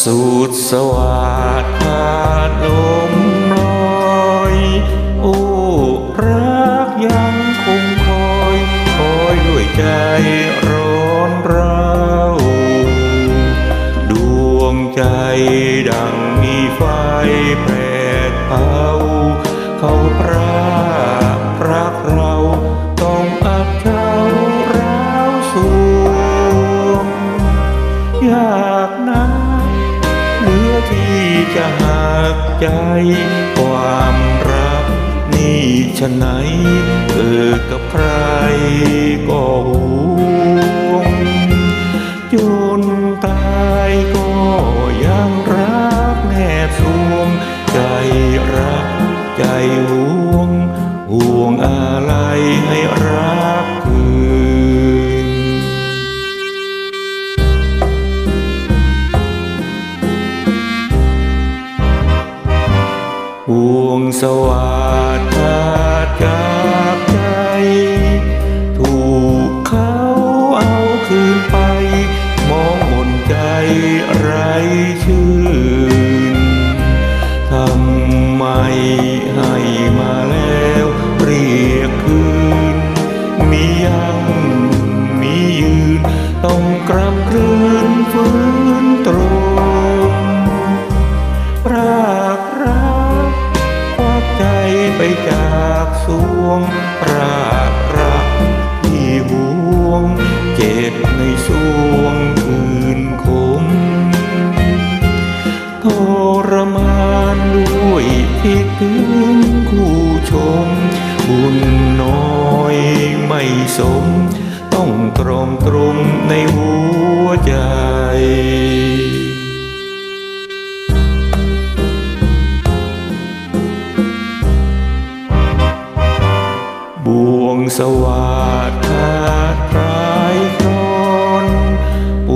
สวาดขาดลมลอย โอ้รักยังคงคอย คอยด้วยใจร้อนร้าวดวงใจดังมีไฟแผดเผา จะหักใจ ความรักนี่ชะไหนเกิดกับใครก็ห่วงจนตายก็ยังรักแนบสวงใจรัก วงสวัสดจากใจ ถูกเขาเอาคืนไป มองหมนใจไรชื่นทำไมให้มาแล้วเรียกคืน มียังมียืน ต้องกลับคืนฟื้น ไปจากสวงรากรักที่หวง เจ็บในสวงคืนคมทรมานด้วยคิดถึงคู่ชม บุญน้อยไม่สม ต้องตรอมตรมในหัวใจ สวาดขาดคลายครนป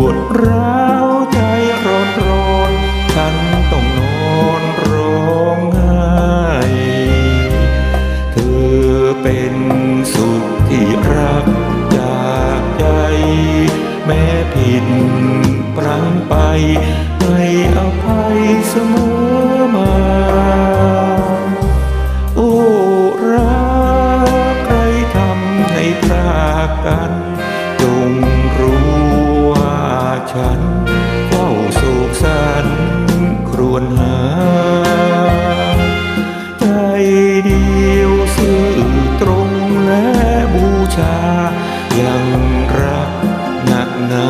วดร้าวใจร้อนรอนฉันต้องนอนร้องไห้เธอเป็นสุขที่รักจากใจ แม้ผิดพลั้งไปให้อภัยเสมอ กัน จงรู้ว่าฉันเฝ้าสุขสันครวญหา ใจเดียวซื่อตรงและบูชา ยังรักหนักหนา